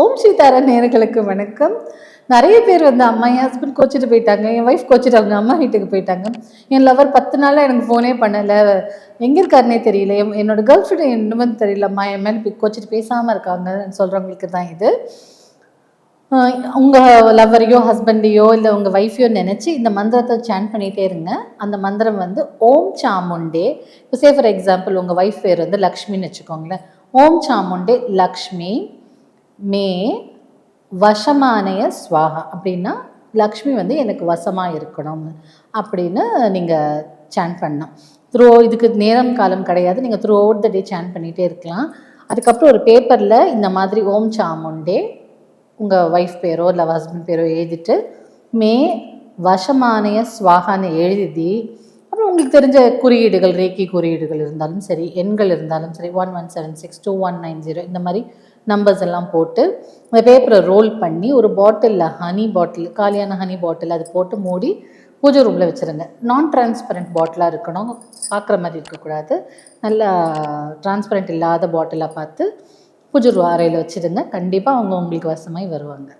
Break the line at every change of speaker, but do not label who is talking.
ஓம் சீதாரா நேர்களுக்கு வணக்கம். நிறைய பேர் வந்து அம்மா என் ஹஸ்பண்ட் கோச்சிட்டு போயிட்டாங்க என் ஒய்ஃப் கோச்சிட்டு அவங்க அம்மா வீட்டுக்கு போயிட்டாங்க. என் லவர் பத்து நாளாக எனக்கு ஃபோனே பண்ணலை. எங்கே இருக்காருனே தெரியல. என் என்னோட கேர்ள் ஃப்ரெண்ட் என்னமே தெரியலம்மா என் மேலே கோச்சிட்டு பேசாமல் இருக்காங்கன்னு சொல்கிறவங்களுக்கு தான் இது. உங்கள் லவ்வரையோ ஹஸ்பண்டையோ இல்லை உங்கள் ஒய்ஃபையோ நினச்சி இந்த மந்திரத்தை சேன் பண்ணிகிட்டே இருங்க. அந்த மந்திரம் வந்து ஓம் சாமுண்டே. இப்போ சே ஃபார் எக்ஸாம்பிள் உங்கள் ஒய்ஃப் பேர் வந்து லக்ஷ்மின்னு வச்சுக்கோங்களேன். ஓம் சாமுண்டே லக்ஷ்மி. மே வசமானய ஸ்வாகா அப்படின்னா லக்ஷ்மி வந்து எனக்கு வசமாக இருக்கணும் அப்படின்னு நீங்கள் சேன் பண்ணலாம். த்ரோ இதுக்கு நேரம் காலம் கிடையாது. நீங்கள் த்ரூ அவுட் த டே சேன் பண்ணிகிட்டே இருக்கலாம். அதுக்கப்புறம் ஒரு பேப்பரில் இந்த மாதிரி ஓம் சாமுண்டே உங்கள் ஒய்ஃப் பேரோ இல்லை ஹஸ்பண்ட் பேரோ எழுதிட்டு மே வசமானய ஸ்வாகான்னு எழுதி உங்களுக்கு தெரிஞ்ச குறியீடுகள் ரேக்கி குறியீடுகள் இருந்தாலும் சரி எண்கள் இருந்தாலும் சரி one one seven six two one nine zero இந்த மாதிரி நம்பர்ஸ் எல்லாம் போட்டு அந்த பேப்பரை ரோல் பண்ணி ஒரு பாட்டிலில் ஹனி பாட்டில் காலியான ஹனி பாட்டில் அது போட்டு மூடி பூஜை ரூமில் வச்சுருங்க. நான் டிரான்ஸ்பரண்ட் பாட்டிலாக இருக்கணும். பார்க்குற மாதிரி இருக்கக்கூடாது. நல்லா டிரான்ஸ்பரண்ட் இல்லாத பாட்டிலாக பார்த்து பூஜை அறையில் வச்சுருங்க. கண்டிப்பாக அவங்க உங்களுக்கு வசமாய் வருவாங்க.